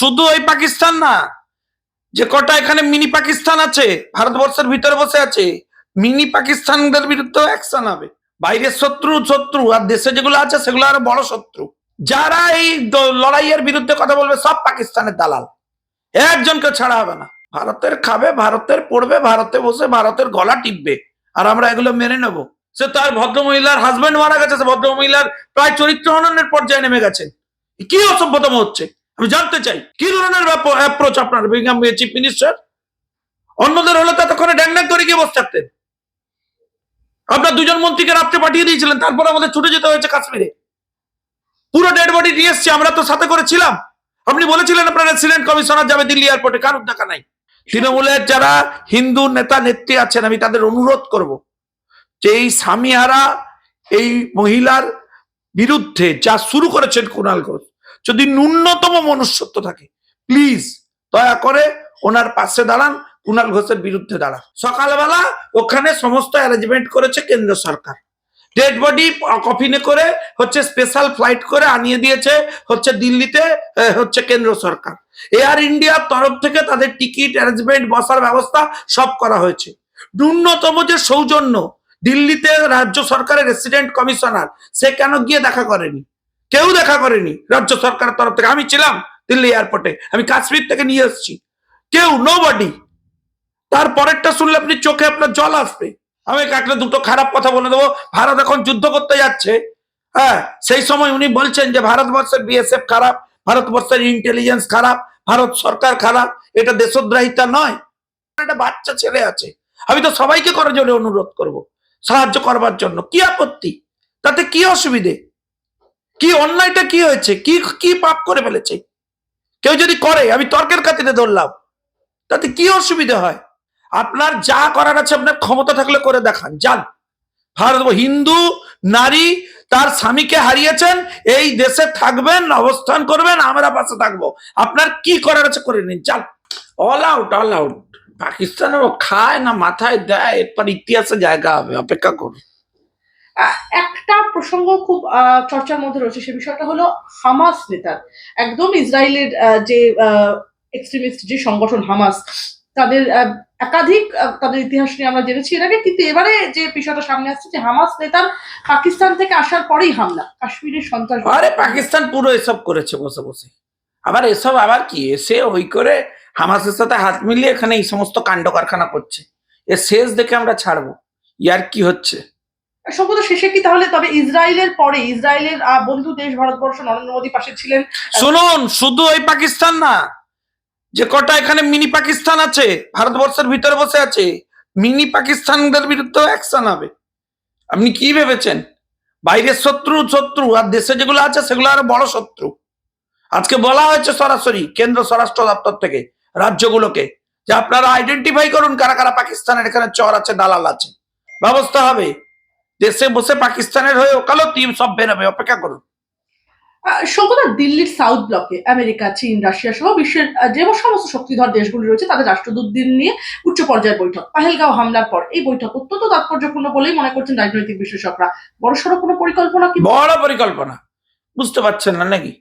শুধু ওই পাকিস্তান না, যে কটা এখানে মিনি পাকিস্তান আছে, ভারতবর্ষের ভিতরে বসে আছে, মিনি পাকিস্তানদের বিরুদ্ধে অ্যাকশন হবে। বাইরের শত্রু শত্রু, আর দেশে যেগুলো আছে, সেগুলো আরও বড় শত্রু। যারা এই লড়াইয়ের বিরুদ্ধে কথা বলবে, সব পাকিস্তানের দালাল। একজনকে ছাড়া হবে না। ভারতের খাবে, ভারতের পড়বে, ভারতে বসে ভারতের গলা টিপবে, আর আমরা এগুলো মেনে নেব। সে তার ভদ্রমহিলার হাজবেন্ড মারা গেছে, সে ভদ্রমহিলার প্রায় চরিত্র হননের পর্যায়ে নেমে গেছে। কি অসভ্যতম হচ্ছে? আমি জানতে চাই, কি ধরনের অ্যাপ্রোচ আপনার বিজ্ঞান চিফ মিনিস্টার অন্যদের হলে ততক্ষণে ড্যাং ড্যাং করে গিয়ে বসে থাকতেন। আপনার দুজন মন্ত্রীকে রাত্রে পাঠিয়ে দিয়েছিলেন, তারপর আমাদের ছুটে যেতে হয়েছে কাশ্মীরে। পুরো ডেড বডি নিয়ে এসছি, আমরা তো সাথে করেছিলাম আপনি বলেছিলেন আপনার রেসিডেন্ট কমিশনার যাবে দিল্লি এয়ারপোর্টে কারণ দেখা নাই? তৃণমূলের যারা হিন্দু নেতা, নেত্রী আছেন, আমি তাদের অনুরোধ করব যে এই স্বামীহারা, এই মহিলার বিরুদ্ধে যা শুরু করেছেন কুণাল ঘোষ যদি ন্যূনতম মনুষ্যত্ব থাকে প্লিজ দয়া করে ওনার পাশে দাঁড়ান কুণাল ঘোষের বিরুদ্ধে দাঁড়ান। সকালবেলা ওখানে সমস্ত অ্যারেঞ্জমেন্ট করেছে কেন্দ্র সরকার। ডেড বডি কফিনে করে হচ্ছে স্পেশাল ফ্লাইট করে আনিয়ে দিয়েছে হচ্ছে দিল্লিতে হচ্ছে কেন্দ্র সরকার। এয়ার ইন্ডিয়ার তরফ থেকে তাদের টিকিট অ্যারেঞ্জমেন্ট বসার ব্যবস্থা সব করা হয়েছে। ন্যূনতম যে সৌজন্য, দিল্লিতে রাজ্য সরকারের রেসিডেন্ট কমিশনার সে কেন গিয়ে দেখা করেনি? কেউ দেখা করেনি। রাজ্য সরকারের তরফ থেকে। আমি ছিলাম দিল্লি এয়ারপোর্টে আমি কাশ্মীর থেকে নিয়ে এসেছি। কেউ নো বডি তারপরেরটা শুনলে আপনি চোখে আপনার জল আসবে। আমি কাকলে দুটো খারাপ কথা বলে দেবো। ভারত এখন যুদ্ধ করতে যাচ্ছে। হ্যাঁ সেই সময় উনি বলছেন যে ভারতবর্ষের বিএসএফ খারাপ, ভারতবর্ষের ইন্টেলিজেন্স খারাপ, ভারত সরকার খারাপ। এটা দেশদ্রোহিতা নয়। একটা বাচ্চা ছেলে আছে। আমি তো সবাইকে করার জন্য অনুরোধ করব। সাহায্য করবার জন্য। কি আপত্তি? তাতে কি অসুবিধে? কি অন্যায়টা কি হয়েছে? কি কি পাপ করে ফেলেছে? কেউ যদি করে, আমি তর্কের খাতিরে ধরলাম। তাতে কি অসুবিধা হয়? আপনার যা করার আছে আপনার ক্ষমতা থাকলে করে দেখান, যান। ভারত, হিন্দু, নারী, তার স্বামীকে হারিয়েছেন, এই দেশে থাকবেন, অবস্থান করবেন, আমরা পাশে থাকব। আপনার কি করার আছে করে নিন, যান। অল আউট অল আউট পাকিস্তানের ও খায় না, মাথায় দেয়, এরপর ইতিহাসে জায়গা হবে, অপেক্ষা করুন। একটা প্রসঙ্গ খুব চর্চার মধ্যে রয়েছে, সে বিষয়টা হলো হামাস নেতার। একদম ইসরায়েলের যে এক্সট্রিমিস্ট যে সংগঠন হামাস, তাদের একাধিক তাদের ইতিহাস নিয়ে আমরা জেনেছি এর আগে, কিন্তু এবারে যে বিষয়টা সামনে আসছে যে হামাস নেতার পাকিস্তান থেকে আসার পরেই হামলা, কাশ্মীরের সন্ত্রাস আরে পাকিস্তান পুরো এসব করেছে বসে বসে। আবার এসব, আবার কি? এসে ওই করে হামাসের সাথে হাত মিলিয়ে এখানে এই সমস্ত কাণ্ড কারখানা করছে। এর শেষ দেখে আমরা ছাড়বো। ইয়ার কি হচ্ছে? সম্ভবত শেষে কি তাহলে, তবে ইসরায়েলের পরে, ইসরায়েলের বন্ধু দেশ ভারতবর্ষ নরেন্দ্র মোদী পাশে ছিলেন। শুনুন, শুধু ওই পাকিস্তান না, যে কটা এখানে মিনি পাকিস্তান আছে, ভারতবর্ষের ভিতরে বসে আছে, মিনি পাকিস্তানদের বিরুদ্ধে অ্যাকশন হবে। আপনি কি ভেবেছেন? বাইরের শত্রু শত্রু, আর দেশে যেগুলো আছে, সেগুলো আরও বড় শত্রু। আজকে বলা হয়েছে সরাসরি, কেন্দ্র স্বরাষ্ট্র দপ্তর থেকে, রাজ্যগুলোকে, যে আপনারা আইডেন্টিফাই করুন কারা কারা পাকিস্তানের এখানে চর আছে, দালাল আছে। ব্যবস্থা হবে। দেশে বসে পাকিস্তানের হয়ে ওকালতি সব বেরোবে অপেক্ষা করুন। সম্ভবত দিল্লির সাউথ ব্লকে আমেরিকা চীন রাশিয়া সহ বিশ্বের যে সমস্ত শক্তিধর দেশগুলি রয়েছে তাদের রাষ্ট্রদূতদের নিয়ে উচ্চ পর্যায়ের বৈঠক। পাহেলগাঁও হামলার পর এই বৈঠক অত্যন্ত তাৎপর্যপূর্ণ বলেই মনে করছেন রাজনৈতিক বিশেষজ্ঞরা বড়সড় কোনো পরিকল্পনা কি? বড় পরিকল্পনা। বুঝতে পারছেন না নাকি?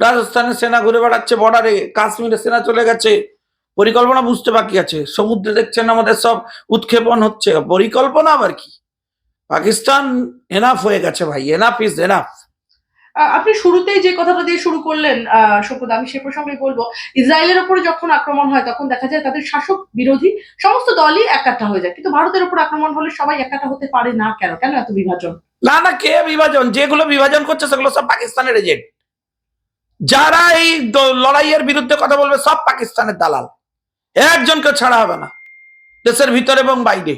রাজস্থানে সেনা ঘুরে বেড়াচ্ছে বর্ডারে কাশ্মীরে সেনা চলে গেছে। পরিকল্পনা বুঝতে বাকি আছে। সমুদ্রে দেখছেন আমাদের সব উৎক্ষেপণ হচ্ছে। পরিকল্পনা আবার কি? পাকিস্তান এনাফ হয়ে গেছে ভাই এনাফ ইজ এনাফ আপনি শুরুতেই যে কথাটা দিয়ে শুরু করলেন আহ, শোকদ আমি সে প্রসঙ্গে বলব ইসরায়েলের উপরে যখন আক্রমণ হয় তখন দেখা যায় তাদের শাসক বিরোধী সমস্ত দলই একাটা হয়ে যায়। কিন্তু ভারতের উপর আক্রমণ হলে সবাই একাটা হতে পারে না কেন? কেন এত বিভাজন? না না কে বিভাজন? যেগুলো বিভাজন করছে সেগুলো সব পাকিস্তানের এজেন্ট যারা এই লড়াইয়ের বিরুদ্ধে কথা বলবে সব পাকিস্তানের দালাল। একজনকে ছাড়া হবে না। দেশের ভিতরে এবং বাইরে।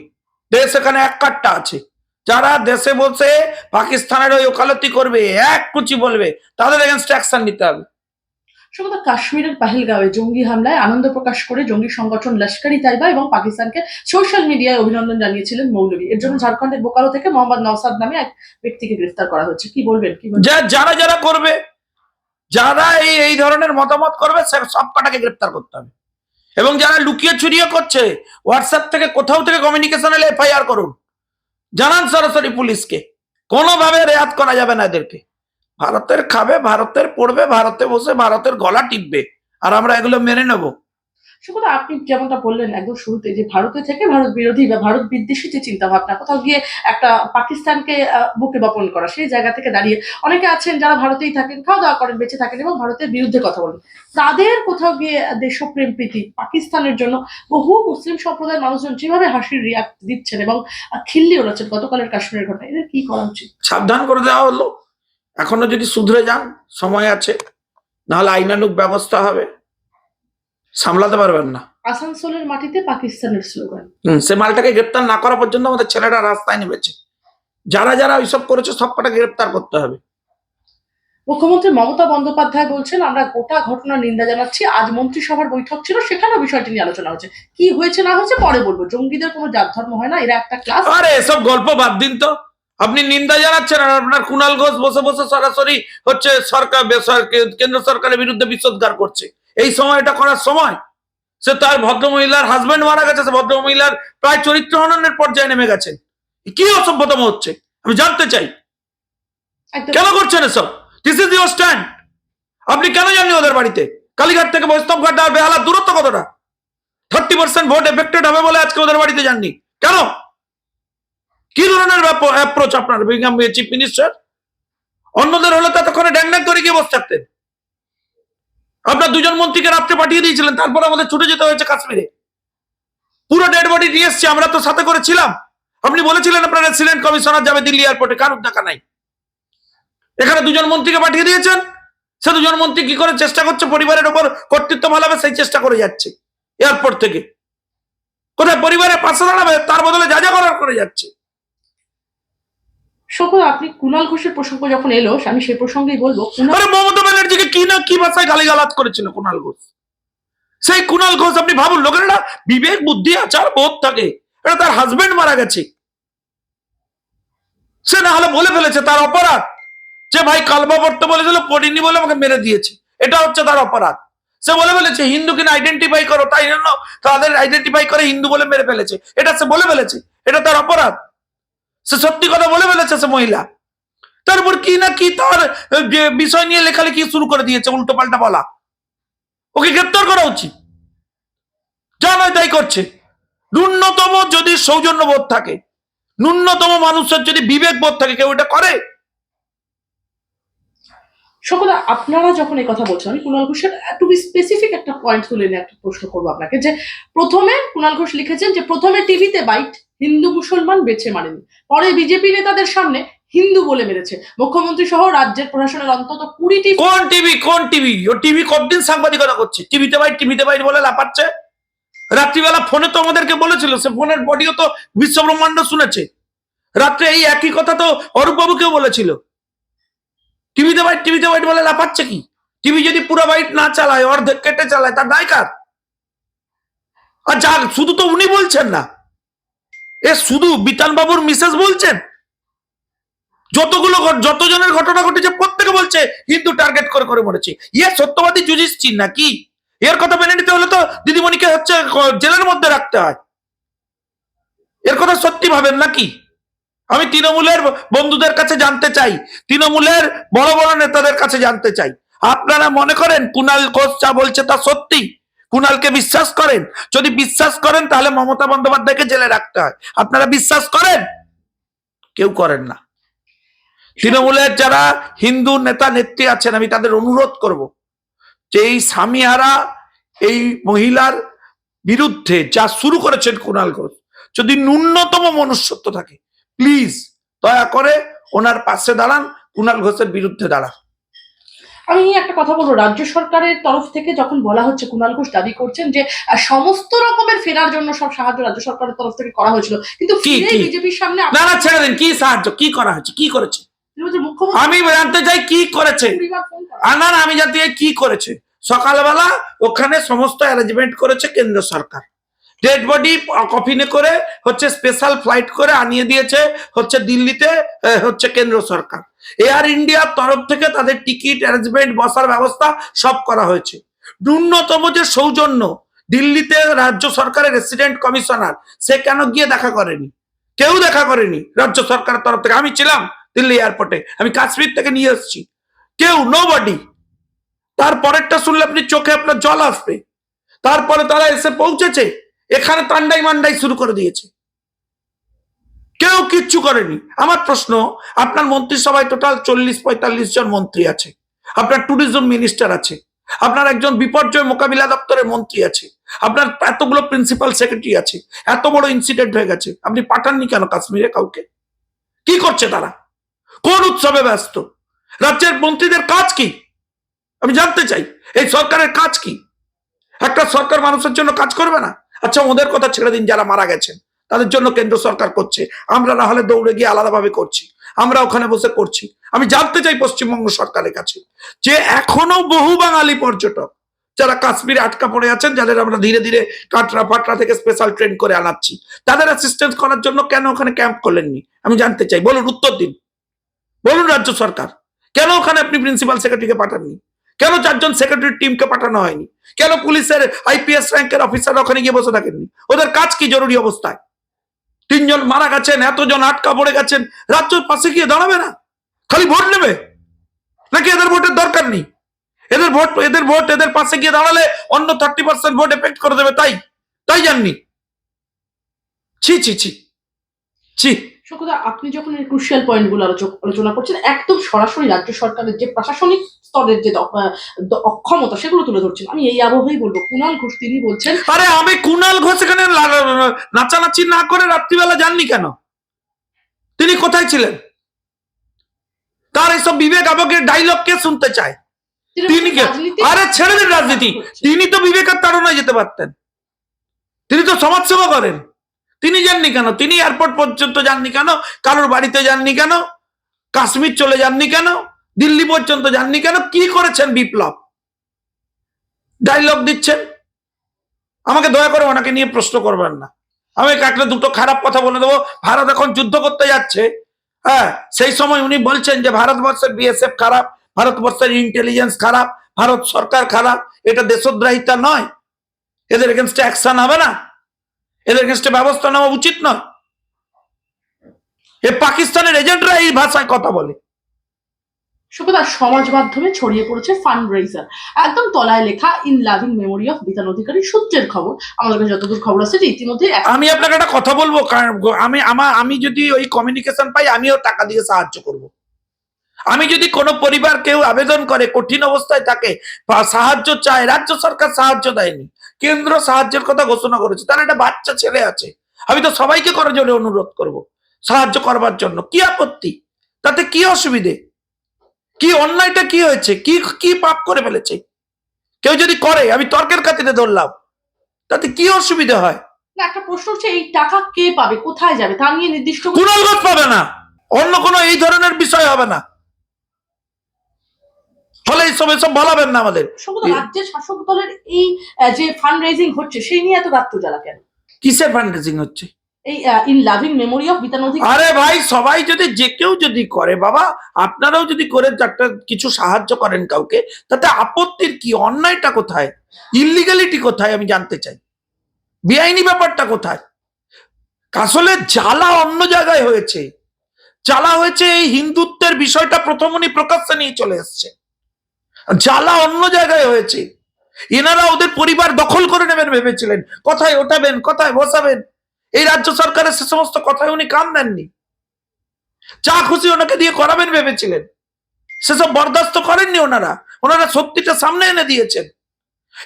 দেশ এখানে এক কাট্টা আছে। যারা দেশে বসে পাকিস্তানের ওই ওকালতি করবে এক কুচি বলবে তাদের এগেনস্ট অ্যাকশন নিতে হবে। সম্ভবত কাশ্মীরের পাহেলগাঁওয়ে জঙ্গি হামলায় আনন্দ প্রকাশ করে জঙ্গি সংগঠন লস্করি তাইবা এবং পাকিস্তানকে সোশ্যাল মিডিয়ায় অভিনন্দন জানিয়েছিলেন মৌলভী। এর জন্য ঝাড়খণ্ডের বোকারো থেকে মোহাম্মদ নওসাদ নামে এক ব্যক্তিকে গ্রেফতার করা হয়েছে। কি বলবেন কি যারা যারা করবে যারা এই এই ধরনের মতামত করবে সব কটাকে গ্রেপ্তার করতে হবে। এবং যারা লুকিয়ে চুরিয়ে করছে হোয়াটসঅ্যাপ থেকে কোথাও থেকে কমিউনিকেশন এলে এফআইআর করুন। জানান সরাসরি পুলিশকে। কোনোভাবে রেয়াত করা যাবে না এদেরকে। ভারতের খাবে, ভারতের পড়বে, ভারতে বসে ভারতের গলা টিপবে। আর আমরা এগুলো মেনে নেব। শুধু আপনি যেমনটা বললেন একদম শুরুতে যে ভারতে থেকে ভারত বিরোধী বা ভারত বিদ্বেষী যে চিন্তা ভাবনা কোথাও গিয়ে একটা পাকিস্তানকে বুকে বপন করা, সেই জায়গা থেকে দাঁড়িয়ে অনেকে আছেন যারা ভারতেই থাকেন খাওয়া দাওয়া করেন, বেঁচে থাকেন এবং ভারতের বিরুদ্ধে কথা বলেন। তাদের কোথাও গিয়ে দেশপ্রেম প্রীতি পাকিস্তানের জন্য বহু মুসলিম সম্প্রদায়ের মানুষজন যেভাবে হাসির রিয়াক্ট দিচ্ছেন এবং খিল্লি ওড়াচ্ছেন, গতকালের কাশ্মীরের ঘটনা, এদের কি করা উচিত? সাবধান করে দেওয়া হলো। এখনও যদি শুধরে যান, সময় আছে, নাহলে আইনানুক ব্যবস্থা হবে। সামলাতে পারবেন না। আসানসোলের মাটিতে পাকিস্তানের স্লোগান। সে মালটাকে গ্রেপ্তার না করা পর্যন্ত আমাদের ছেলেরা রাস্তায় নেমেছে। যারা যারা ওইসব করেছে সব কটা গ্রেপ্তার করতে হবে। মুখ্যমন্ত্রী মমতা বন্দ্যোপাধ্যায় বলছেন আমরা গোটা ঘটনার নিন্দা জানাচ্ছি। আজ মন্ত্রিসভার বৈঠক ছিল সেখানেও বিষয়টি নিয়ে আলোচনা হচ্ছে কি হয়েছে না হয়েছে পরে বলব। জঙ্গিদের কোনো জাত ধর্ম হয় না এরা একটা ক্লাস আরে এসব গল্প বাদ দিন তো। আপনি নিন্দা জানাচ্ছেন আর আপনার কুণাল ঘোষ বসে বসে সরাসরি হচ্ছে সরকার কেন্দ্র সরকারের বিরুদ্ধে বিষোদ্গার করছে। এই সময় এটা করার সময় সে তার ভদ্রমহিলার হাজবেন্ড মারা গেছে সে ভদ্রমহিলার প্রায় চরিত্র হননের পর্যায়ে নেমে গেছেন কি অসভ্যতম হচ্ছে আমি জানতে চাই কেন করছেন এসব দিস ইজ ইউর স্ট্যান্ড আপনি কেন যাননি ওদের বাড়িতে কালীঘাট থেকে বৈষ্ণবঘাট আর বেহালার দূরত্ব কতটা থার্টি পার্সেন্ট ভোট এফেক্টেড হবে বলে আজকে ওদের বাড়িতে যাননি কেন কি ধরনের অ্যাপ্রোচ আপনার চিফ মিনিস্টার অন্যদের হলে ততক্ষণে ড্যাং ড্যাং করে গিয়ে বসে থাকতেন আপনার দুজন মন্ত্রীকে রাত্রে পাঠিয়ে দিয়েছিলেন, তারপর আমাদের ছুটে যেতে হয়েছে কাশ্মীরে। পুরো ডেড বডি নিয়ে এসছি, আমরা তো সাথে করেছিলাম আপনি বলেছিলেন আপনার রেসিডেন্ট কমিশনার যাবে দিল্লি এয়ারপোর্টে কারণ টাকা নাই। এখানে দুজন মন্ত্রীকে পাঠিয়ে দিয়েছেন, সে দুজন মন্ত্রী কি করে চেষ্টা করছে পরিবারের উপর কর্তৃত্ব ভালাবে সেই চেষ্টা করে যাচ্ছে, এয়ারপোর্ট থেকে। কোথায় পরিবারের পাশে দাঁড়াবে, তার বদলে যা যা করার করে যাচ্ছে। সকল, আপনি কুণাল ঘোষের প্রসঙ্গ যখন এলো, আমি সেই প্রসঙ্গেই বলব আরে মমতা ব্যানার্জিকে কি না কি ভাষায় গালিগালাজ করেছিল কুণাল ঘোষ? সেই কুণাল ঘোষ, আপনি ভাবুন, লোকের একটা বিবেক, বুদ্ধি, আচার, বোধ থাকে। এটা তার হাজবেন্ড মারা গেছে। সে না হলে বলে ফেলেছে, তার অপরাধ। যে ভাই কালবা পড়তে বলেছিল পড়িনি বলে আমাকে মেরে দিয়েছে। এটা হচ্ছে তার অপরাধ। সে বলে ফেলেছে হিন্দু কিনা আইডেন্টিফাই করো, তাই জন্য তাদের আইডেন্টিফাই করে হিন্দু বলে মেরে ফেলেছে। এটা সে বলে ফেলেছে, এটা তার অপরাধ। সে সত্যি কথা বলে ফেলেছে সে মহিলা। তারপর কি না কি তার বিষয় নিয়ে লেখালেখি শুরু করে দিয়েছে উল্টো পাল্টা বলা। ওকে গ্রেপ্তার করা উচিত। যা নয় তাই করছে। ন্যূনতম যদি সৌজন্যবোধ থাকে, ন্যূনতম মানুষের যদি বিবেক বোধ থাকে, কেউ এটা করে? সকলে আপনারা যখন এই কথা বলছেন, আমি কুণাল ঘোষের টু বি স্পেসিফিক একটা পয়েন্ট তুলে নিয়ে একটা প্রশ্ন করব আপনাকে যে প্রথমে কুণাল ঘোষ লিখেছেন যে প্রথমে টিভিতে বাইট হিন্দু মুসলমান বেছে মারেনি। পরে বিজেপি নেতাদের সামনে হিন্দু বলে মেরেছে। মুখ্যমন্ত্রী সহ রাজ্যের প্রশাসনের অন্তত কুড়িটি কোন টিভি কোন টিভি ও টিভি কতদিন সাংবাদিকতা করছে? টিভিতে বাইট টিভিতে বাইট বলে লাপাচ্ছে রাত্রিবেলা ফোনে তো আমাদেরকে বলেছিল, সে ফোনের বডিও তো বিশ্বব্রহ্মাণ্ড শুনেছে। রাত্রে এই একই কথা তো অরূপবাবুকেও বলেছিল। টিভিতে বাইট টিভিতে বাইট বলে লাপাচ্ছে কি? টিভি যদি পুরো বাইট না চালায়, অর্ধেক কেটে চালায়, তার দায় কার? আর যা, শুধু তো উনি বলছেন না। এ শুধু বিতান বাবুর মিসেস বলছেন? যতগুলো যতজনের ঘটনা ঘটেছে, প্রত্যেকে বলছে, হিন্দু টার্গেট করে করে মরেছে। ইয়ে সত্যবাদী যুধিষ্ঠির নাকি? এর কথা মেনে নিতে হলে তো দিদিমণিকে হচ্ছে জেলের মধ্যে রাখতে হয়। এর কথা সত্যি ভাবেন নাকি? আমি তৃণমূলের বন্ধুদের কাছে জানতে চাই, তৃণমূলের বড় বড় নেতাদের কাছে জানতে চাই। আপনারা মনে করেন কুণাল ঘোষ যা বলছে তা সত্যি? কুণালকে বিশ্বাস করেন? যদি বিশ্বাস করেন, তাহলে মমতা বন্দ্যোপাধ্যায়কে জেলে রাখতে হয়। আপনারা বিশ্বাস করেন? কেউ করেন না। তৃণমূলের যারা হিন্দু নেতা নেত্রী আছেন, আমি তাদের অনুরোধ করব যে এই স্বামীহারা, এই মহিলার বিরুদ্ধে যা শুরু করেছেন কুণাল ঘোষ, যদি ন্যূনতম মনুষ্যত্ব থাকে প্লিজ দয়া করে ওনার পাশে দাঁড়ান কুণাল ঘোষের বিরুদ্ধে দাঁড়ান। আমি একটা কথা বলব রাজ্য সরকারের তরফ থেকে যখন বলা হচ্ছে কুণাল ঘোষ দাবি করছেন যে সমস্ত রকমের ফেরার জন্য সব সাহায্য রাজ্য সরকারের তরফ থেকে করা হয়েছিল কিন্তু বিজেপির সামনে না না ছেড়ে দিন কি সাহায্য কি করা হয়েছে কি করেছে? আমি জানতে চাই কি করেছে। না না, আমি জানতে চাই কি করেছে। সকালবেলা ওখানে সমস্ত অ্যারেঞ্জমেন্ট করেছে কেন্দ্র সরকার। ডেড বডি কফিনে করে, হচ্ছে স্পেশাল ফ্লাইট করে আনিয়ে দিয়েছে, হচ্ছে দিল্লিতে হচ্ছে কেন্দ্র সরকার। এয়ার ইন্ডিয়ার তরফ থেকে তাদের টিকিট অ্যারেঞ্জমেন্ট বসার ব্যবস্থা সব করা হয়েছে। ন্যূনতম যে সৌজন্য, দিল্লিতে রাজ্য সরকারের রেসিডেন্ট কমিশনার সে কেন গিয়ে দেখা করেনি? কেউ দেখা করেনি রাজ্য সরকারের তরফ থেকে। আমি ছিলাম দিল্লি এয়ারপোর্টে আমি কাশ্মীর থেকে নিয়ে এসেছি। কেউ নো বডি তারপরেরটা শুনলে আপনি চোখে আপনার জল আসবে। তারপরে তারা এসে পৌঁছেছে। এখানে তান্ডাই মান্ডাই শুরু করে দিয়েছে। কেউ কিচ্ছু করেনি। আমার প্রশ্ন, আপনার মন্ত্রিসভায় টোটাল চল্লিশ, পঁয়তাল্লিশ জন মন্ত্রী আছে। আপনার ট্যুরিজম মিনিস্টার আছে। আপনার একজন বিপর্যয় মোকাবিলা দপ্তরের মন্ত্রী আছে। আপনার এতগুলো প্রিন্সিপাল সেক্রেটারি আছে। এত বড় ইনসিডেন্ট হয়ে গেছে। আপনি পাঠাননি কেন কাশ্মীরে কাউকে? কি করছে তারা? কোন উৎসবে ব্যস্ত? রাজ্যের মন্ত্রীদের কাজ কি? আমি জানতে চাই, এই সরকারের কাজ কি? একটা সরকার মানুষের জন্য কাজ করবে না? আচ্ছা ওদের কথা ছেড়ে দিন যারা মারা গেছেন। তাদের জন্য কেন্দ্র সরকার করছে। আমরা না হলে দৌড়ে গিয়ে আলাদাভাবে করছি। আমরা ওখানে বসে করছি। আমি জানতে চাই পশ্চিমবঙ্গ সরকারের কাছে যে এখনও বহু বাঙালি পর্যটক যারা কাশ্মীরে আটকা পড়ে আছেন, যাদের আমরা ধীরে ধীরে কাটরা ফাটরা থেকে স্পেশাল ট্রেন করে আনাচ্ছি, তাদের অ্যাসিস্ট্যান্স করার জন্য কেন ওখানে ক্যাম্প করলেননি আমি জানতে চাই। বলুন উত্তর দিন। বলুন রাজ্য সরকার। কেন ওখানে আপনি প্রিন্সিপাল সেক্রেটারিকে পাঠাননি? কেন চারজন সেক্রেটারি টিমকে পাঠানো হয়নি? কেন পুলিশের আইপিএস র্যাঙ্কের অফিসার ওখানে গিয়ে বসে থাকেননি? ওদের কাজ কি জরুরি অবস্থায়? তিনজন মারা গেছেন, এতজন আটকা পড়ে গেছেন, রাজ্য পাশে গিয়ে দাঁড়াবে না? খালি ভোট নেবে? নাকি এদের ভোটের দরকার নেই? এদের ভোট এদের ভোট এদের পাশে গিয়ে দাঁড়ালে অন্য থার্টি পার্সেন্ট ভোট এফেক্ট করে দেবে, তাই? তাই জাননি? ছি ছি ছি ছি। শঙ্কুদা আপনি যখন এই ক্রুশিয়াল পয়েন্টগুলো আলোচ- আলোচনা করছেন একদম সরাসরি রাজ্য সরকারের যে প্রশাসনিক স্তরের যে অক্ষমতা সেগুলো তুলে ধরছেন। আমি এই আবহেই বলব। কুণাল ঘোষ তিনি বলছেন আরে আমি কুনাল ঘোষ এখানে নাচানাচি না করে রাত্রিবেলা যাননি কেন? তিনি কোথায় ছিলেন? তার এইসব বিবেক আবেগের ডাইলগ কে শুনতে চায়? তিনি কে? আরে ছেড়ে দিন রাজনীতি। তিনি তো বিবেকের তাড়নায় যেতে পারতেন। তিনি তো সমাজসেবা করেন। তিনি যাননি কেন? তিনি এয়ারপোর্ট পর্যন্ত যাননি কেন? কারোর বাড়িতে যাননি কেন? কাশ্মীর চলে যাননি কেন? দিল্লি পর্যন্ত যাননি কেন? কি করেছেন বিপ্লব? ডায়লগ দিচ্ছেন? আমাকে দয়া করে ওনাকে নিয়ে প্রশ্ন করবেন না। আমি একটা দুটো খারাপ কথা বলে দেবো। ভারত এখন যুদ্ধ করতে যাচ্ছে। হ্যাঁ সেই সময় উনি বলছেন যে ভারতবর্ষের বিএসএফ খারাপ, ভারতবর্ষের ইন্টেলিজেন্স খারাপ, ভারত সরকার খারাপ। এটা দেশদ্রাহিতা নয়। এদের এগেনস্টে অ্যাকশন হবে না। এদের এগেনস্টে ব্যবস্থা নেওয়া উচিত নয়। এ পাকিস্তানের এজেন্টরা এই ভাষায় কথা বলে। শঙ্কুদা সমাজ মাধ্যমে ছড়িয়ে পড়েছে ফান্ড রেজার একদম তলায় লেখা ইন লাভিং মেমোরি অফ বিধান অধিকারী সূত্রের খবর। আমাদের কাছে যতদূর খবর আছে যে ইতিমধ্যে আমি আপনাকে একটা কথা বলব আমি আমার আমি যদি ওই কমিউনিকেশন পাই আমিও টাকা দিয়ে সাহায্য করব। আমি যদি কোনো পরিবার কেউ আবেদন করে কঠিন অবস্থায় থাকে সাহায্য চায় রাজ্য সরকার সাহায্য দেয়নি কেন্দ্র সাহায্যের কথা ঘোষণা করেছে। তার একটা বাচ্চা ছেলে আছে। আমি তো সবাইকে করার জন্য অনুরোধ করব। সাহায্য করবার জন্য। কি আপত্তি? তাতে কি অসুবিধে? কি অন্যায়টা কি হয়েছে? কি কি পাপ করে ফেলেছে? কেউ যদি করে আমি তর্কের খাতিরে ধরলাম। তাতে কি অসুবিধা হয়? না একটা প্রশ্ন হচ্ছে এই টাকা কে পাবে? কোথায় যাবে? তা নিয়ে নির্দিষ্ট কোনো- পাবে না। অন্য কোনো এই ধরনের বিষয় হবে না। ফলে এইসব এসব বলাবেন না আমাদের। রাজ্যের শাসক দলের এই যে ফান্ড রেজিং হচ্ছে সেই নিয়ে এত জ্বালা কেন? কিসের ফান্ডরেজিং হচ্ছে? এই ইন লাভিং মেমোরি অফ বিধান আরে ভাই সবাই যদি যে কেউ যদি করে বাবা আপনারাও যদি করে একটা কিছু সাহায্য করেন কাউকে তাতে আপত্তির কি? অন্যায়টা কোথায়? ইলিগালিটি কোথায়? আমি জানতে চাই। বেআইনি ব্যাপারটা কোথায়? আসলে জ্বালা অন্য জায়গায় হয়েছে। জ্বালা হয়েছে এই হিন্দুত্বের বিষয়টা প্রথম উনি প্রকাশ্যে নিয়ে চলে এসছে। জ্বালা অন্য জায়গায় হয়েছে। এনারা ওদের পরিবার দখল করে নেবেন ভেবেছিলেন। কথায় ওঠাবেন, কোথায় বসাবেন। এই রাজ্য সরকারের সে সমস্ত কথায় উনি কান দেননি। যা খুশি ওনাকে দিয়ে করাবেন ভেবেছিলেন। সেসব বরদাস্ত করেননি ওনারা। ওনারা সত্যিটা সামনে এনে দিয়েছেন।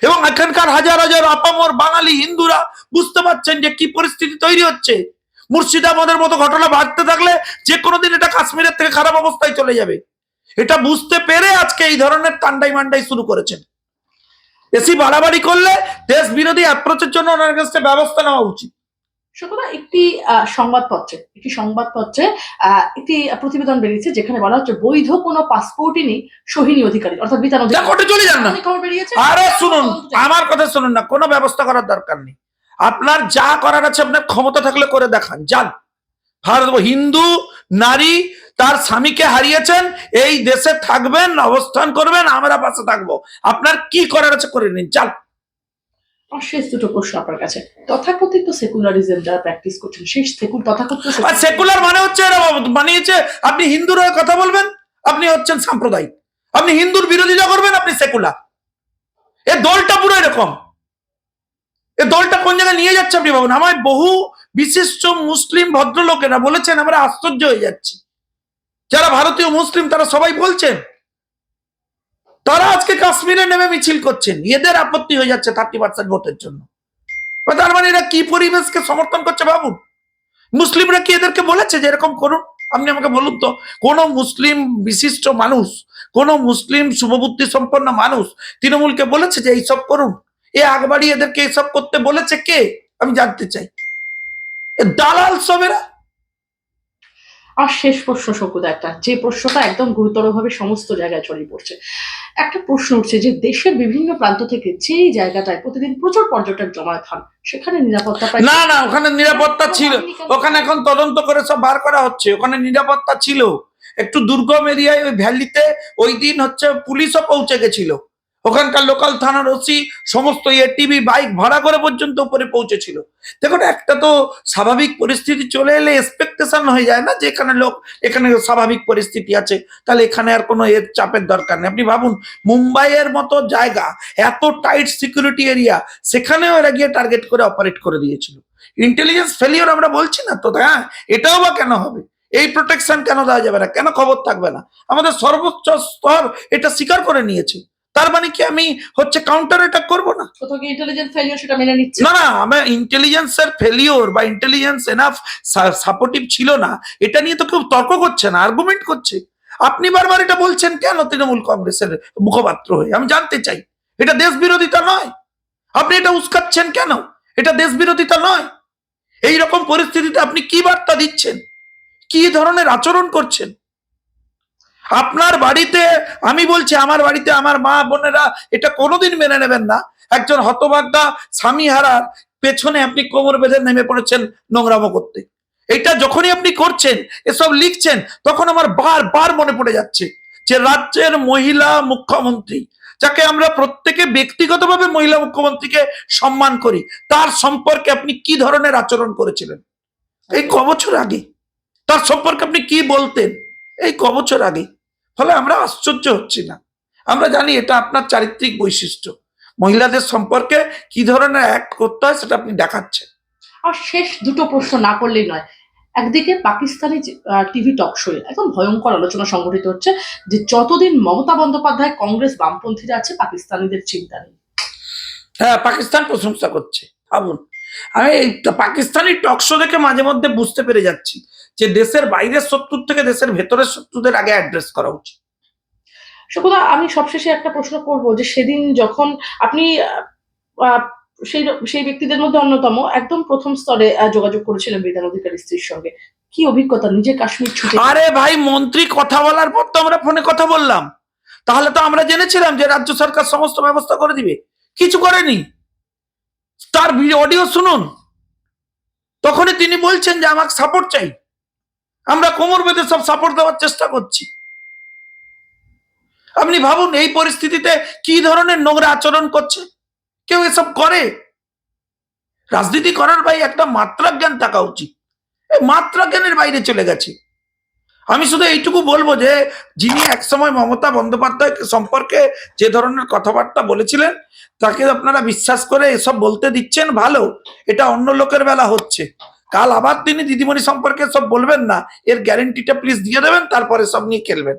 এবং এখানকার হাজার হাজার আপামর বাঙালি হিন্দুরা বুঝতে পারছেন যে কি পরিস্থিতি তৈরি হচ্ছে। মুর্শিদাবাদের মতো ঘটনা বাড়তে থাকলে যে কোনো দিন এটা কাশ্মীরের থেকে খারাপ অবস্থায় চলে যাবে। এটা বুঝতে পেরে আজকে এই ধরনের তান্ডাই মান্ডাই শুরু করেছেন। বেশি বাড়াবাড়ি করলে দেশ বিরোধী অ্যাপ্রোচের জন্য ওনার কাছে ব্যবস্থা নেওয়া উচিত। শঙ্কুদা একটি সংবাদপত্রে একটি সংবাদপত্রে একটি প্রতিবেদন বেরিয়েছে যেখানে বলা হচ্ছে বৈধ কোনো পাসপোর্টই নেই সোহিনী অধিকারী অর্থাৎ অধিকারী কোর্টে চলে যান না। আরে শুনুন আমার কথা শুনুন না কোনো ব্যবস্থা করার দরকার নেই। আপনার যা করার আছে আপনার ক্ষমতা থাকলে করে দেখান যান। ভারত হিন্দু নারী তার স্বামীকে হারিয়েছেন এই দেশে থাকবেন অবস্থান করবেন আমরা পাশে থাকব। আপনার কি করার আছে করে নিন চাল। শেষ দুটো প্রশ্ন আপনার কাছে। তথাকথিত সেকুলারিজম যারা প্র্যাকটিস করছেন সেই সেকুল তথাকথিত আর সেকুলার মানে হচ্ছে এরা বানিয়েছে আপনি হিন্দুর হয়ে কথা বলবেন আপনি হচ্ছেন সাম্প্রদায়িক। আপনি হিন্দুর বিরোধিতা করবেন আপনি সেকুলার এ দলটা পুরো এরকম। এ দলটা কোন জায়গায় নিয়ে যাচ্ছে আপনি ভাবুন। আমার বহু বিশিষ্ট মুসলিম ভদ্রলোকেরা বলেছেন আমরা আশ্চর্য হয়ে যাচ্ছি। যারা ভারতীয় মুসলিম, তারা সবাই বলছেন, তারা আজকে কাশ্মীরে নেমে মিছিল করছেন। এদের আপত্তি হয়ে যাচ্ছে থার্টি পার্সেন্ট ভোটের জন্য। তার মানে এরা কি পরিবেশকে সমর্থন করছে ভাবুন? মুসলিমরা কি এদেরকে বলেছে যে এরকম করুন? আপনি আমাকে বলুন তো, কোন মুসলিম বিশিষ্ট মানুষ, কোন মুসলিম শুভবুদ্ধি সম্পন্ন মানুষ তৃণমূলকে বলেছে যে এইসব করুন? এ আগবাড়ি এদেরকে এইসব করতে বলেছে কে? আমি জানতে চাই। দালাল সবেরা আর শেষ প্রশ্ন শকুদা একটা যে প্রশ্নটা একদম গুরুতরভাবে সমস্ত জায়গায় ছড়িয়ে পড়ছে। একটা প্রশ্ন উঠছে যে দেশের বিভিন্ন প্রান্ত থেকে যেই জায়গাটায় প্রতিদিন প্রচুর পর্যটক জমায়েত হন সেখানে নিরাপত্তা না না ওখানে নিরাপত্তা ছিল। ওখানে এখন তদন্ত করে সব বার করা হচ্ছে। ওখানে নিরাপত্তা ছিল। একটু দুর্গম এরিয়ায় ওই ভ্যালিতে ওই দিন হচ্ছে পুলিশও পৌঁছে গেছিল। ওখানকার লোকাল থানার ওসি সমস্ত ইয়ে টিভি বাইক ভাড়া করে পর্যন্ত উপরে পৌঁছেছিল। দেখুন, একটা তো স্বাভাবিক পরিস্থিতি চলে এলে এক্সপেকটেশন হয়ে যায় না যে এখানে লোক, এখানে স্বাভাবিক পরিস্থিতি আছে। তাহলে এখানে আর কোনো এর চাপের দরকার নেই। আপনি ভাবুন, মুম্বাইয়ের মতো জায়গা, এত টাইট সিকিউরিটি এরিয়া সেখানেও এরা গিয়ে টার্গেট করে অপারেট করে দিয়েছিল। ইন্টেলিজেন্স ফেলিওর আমরা বলছি না তো হ্যাঁ এটাও বা কেন হবে? এই প্রোটেকশন কেন দেওয়া যাবে না? কেন খবর থাকবে না? আমাদের সর্বোচ্চ স্তর এটা স্বীকার করে নিয়েছে। তার মানে কি আমি হচ্ছে কাউন্টার অ্যাটাক করব না? কি ইন্টেলিজেন্স ফেলিও সেটা মেনে নিচ্ছে। না না আমার ইন্টেলিজেন্সের ফেলিওর বা ইন্টেলিজেন্স এনাফ সাপোর্টিভ ছিল না এটা নিয়ে তো কেউ তর্ক করছে না আর্গুমেন্ট করছে। আপনি বারবার এটা বলছেন কেন তৃণমূল কংগ্রেসের মুখপাত্র হয়ে? আমি জানতে চাই। এটা দেশ বিরোধিতা নয়। আপনি এটা উস্কাচ্ছেন কেন? এটা দেশ বিরোধিতা নয়। এই রকম পরিস্থিতিতে আপনি কি বার্তা দিচ্ছেন? কি ধরনের আচরণ করছেন? আপনার বাড়িতে, আমি বলছি আমার বাড়িতে আমার মা বোনেরা এটা কোনোদিন মেনে নেবেন না। একজন হতভাগ্যা স্বামী হারার পেছনে আপনি কোমর বেঁধে নেমে পড়েছেন নোংরামো করতে। এটা যখনই আপনি করছেন, এসব লিখছেন, তখন আমার বার বার মনে পড়ে যাচ্ছে যে রাজ্যের মহিলা মুখ্যমন্ত্রী, যাকে আমরা প্রত্যেকে ব্যক্তিগতভাবে মহিলা মুখ্যমন্ত্রীকে সম্মান করি, তার সম্পর্কে আপনি কি ধরনের আচরণ করেছিলেন? এই ক বছর আগে। তার সম্পর্কে আপনি কি বলতেন? এই ক বছর আগে। ফলে আমরা আশ্চর্য হচ্ছি না। আমরা জানি এটা আপনার চারিত্রিক বৈশিষ্ট্য। মহিলাদের সম্পর্কে কি ধরনের অ্যাক্ট করতে হয় সেটা আপনি দেখাচ্ছেন? আর শেষ দুটো প্রশ্ন না করলেই নয়। একদিকে পাকিস্তানি টিভি টক শোয়ে একদম ভয়ঙ্কর আলোচনা সংগঠিত হচ্ছে যে যতদিন মমতা বন্দ্যোপাধ্যায় কংগ্রেস বামপন্থীরা আছে পাকিস্তানিদের চিন্তা নেই। হ্যাঁ পাকিস্তান প্রশংসা করছে। ভাবুন আমি পাকিস্তানি টক শো দেখে মাঝে মধ্যে বুঝতে পেরে যাচ্ছি যে দেশের বাইরের শত্রুর থেকে দেশের ভেতরের শত্রুদের আগে অ্যাড্রেস করা উচিত। সুখদা আমি সবশেষে একটা প্রশ্ন করব যে সেদিন যখন আপনি সেই সেই ব্যক্তিদের মধ্যে অন্যতম একদম প্রথম স্তরে যোগাযোগ করেছিলেন বিধান অধিকারী স্ত্রীর সঙ্গে কি অভিজ্ঞতা? নিজে কাশ্মীর ছুটে আরে ভাই মন্ত্রী কথা বলার পর তো আমরা ফোনে কথা বললাম। তাহলে তো আমরা জেনেছিলাম যে রাজ্য সরকার সমস্ত ব্যবস্থা করে দিবে। কিছু করেনি। তার অডিও শুনুন। তখনই তিনি বলছেন যে, আমাকে সাপোর্ট চাই। আমরা কোমর বেঁধে সব সাপোর্ট দেওয়ার চেষ্টা করছি। আপনি ভাবুন, এই পরিস্থিতিতে কি ধরনের নোংরা আচরণ করছে? কেউ এসব করে? রাজনীতি করার ভাই একটা মাত্রা জ্ঞান থাকা উচিত। মাত্রা জ্ঞানের বাইরে চলে গেছে। আমি শুধু এইটুকু বলব যে, যিনি একসময় মমতা বন্দ্যোপাধ্যায় সম্পর্কে যে ধরনের কথাবার্তা বলেছিলেন, তাকে আপনারা বিশ্বাস করে এসব বলতে দিচ্ছেন ভালো, এটা অন্য লোকের বেলা হচ্ছে। কাল আবার তিনি দিদিমণি সম্পর্কে সব বলবেন না, এর গ্যারেন্টিটা প্লিজ দিয়ে দেবেন, তারপরে সব নিয়ে খেলবেন।